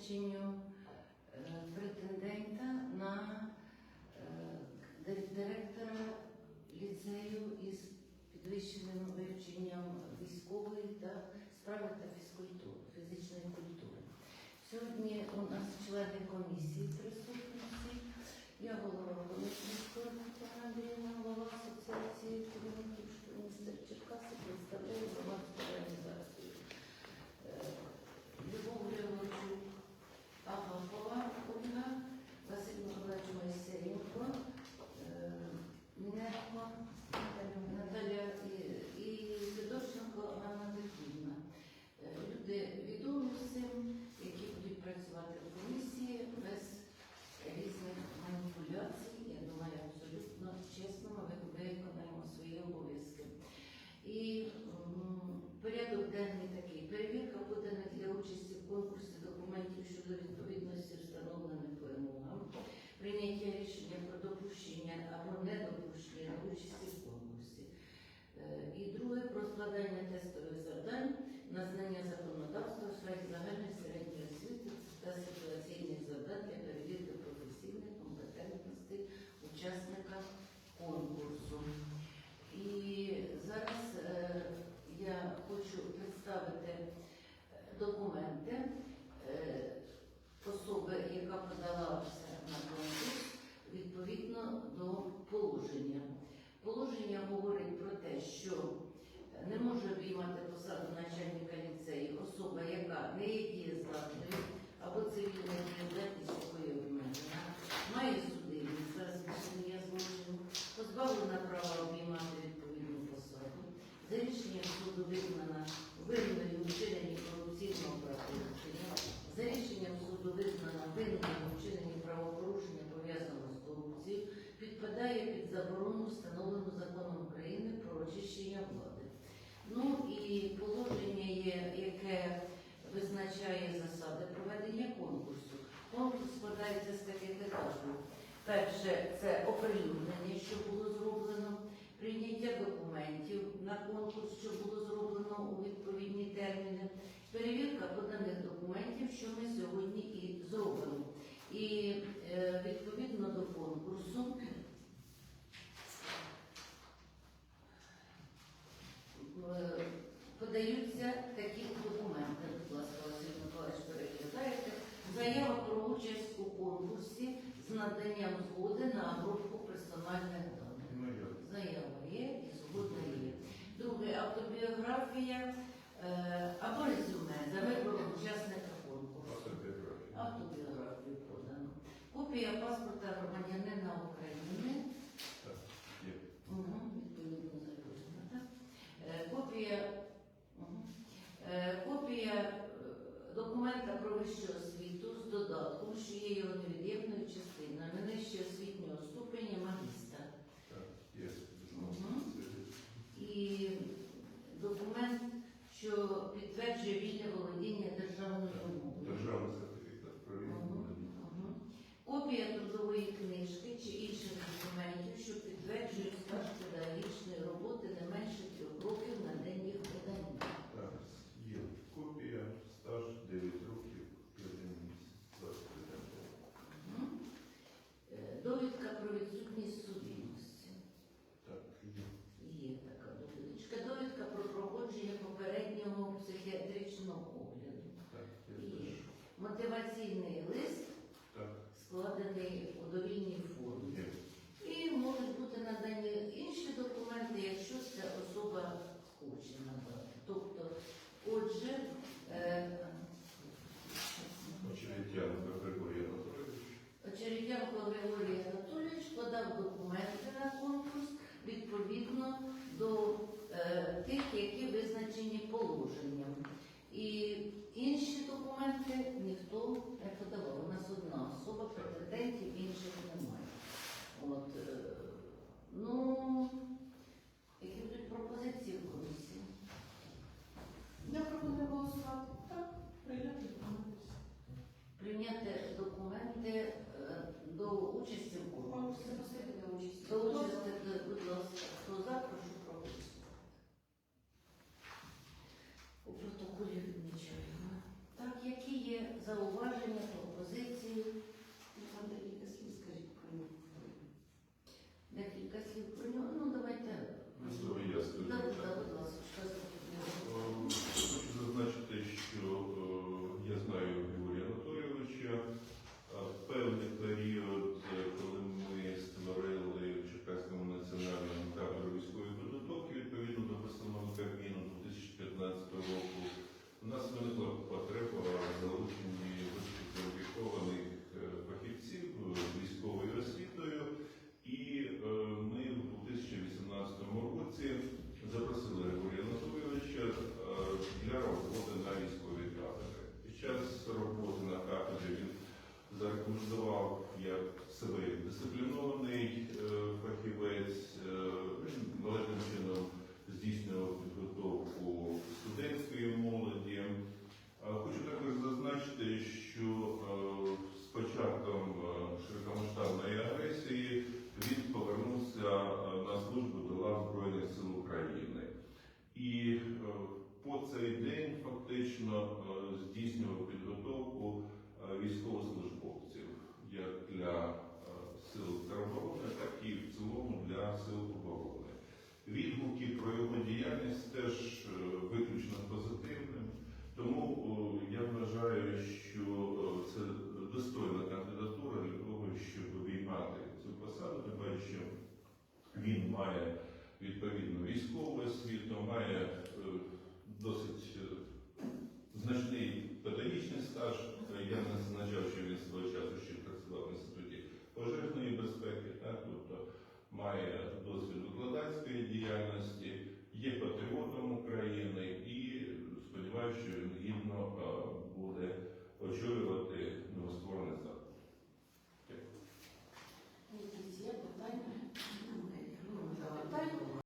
визначенню е, претендента на е, директора ліцею із підвищеним вивченням військової та справи та фізкультури, фізичної культури. Сьогодні у нас члени комісії присутності. Складання тестових завдань на знання законодавства у сфері загальної середньої освіти та ситуаційних завдань для перевірки професійних компетентностей учасника конкурсу. І зараз е, я хочу представити е, документи е, особи, яка подалася на конкурс відповідно до положення. Положення говорить про те, що не може обіймати посаду начальника ліцею є дієздатною або цивільна дієздатність якої обмежена, має судимість, зараз є злочину, позбавлена права обіймати відповідну посаду, за рішенням суду визнана винною у вчиненні корупційного правопорушення, за рішенням суду визнана винною у вчиненні правопорушення пов'язаного з корупцією, підпадає під заборону, встановлену законом України про очищення влади. Ну і положення є, яке визначає засади проведення конкурсу. Конкурс складається з таких етапів. Перше це оприлюднення, що було зроблено, прийняття документів на конкурс, що було зроблено у відповідні терміни, перевірка поданих документів, що ми сьогодні і зробимо. І е, відповідно до конкурсу згоди на обробку персональних даних. Заява є і згода є. Друге, автобіографія е, або резюме за вибором учасника конкурсу. Автобіографію подано. Копія паспорта громадянина України. частину, не нижче освітнього ступеня магістра. І документ, що підтверджує вільне володіння державною мовою. Державний сертифікат угу. Копія трудової книжки чи інших документів, що підтверджують претендентів інших немає. От, е, ну, Називав я себе дисциплінований.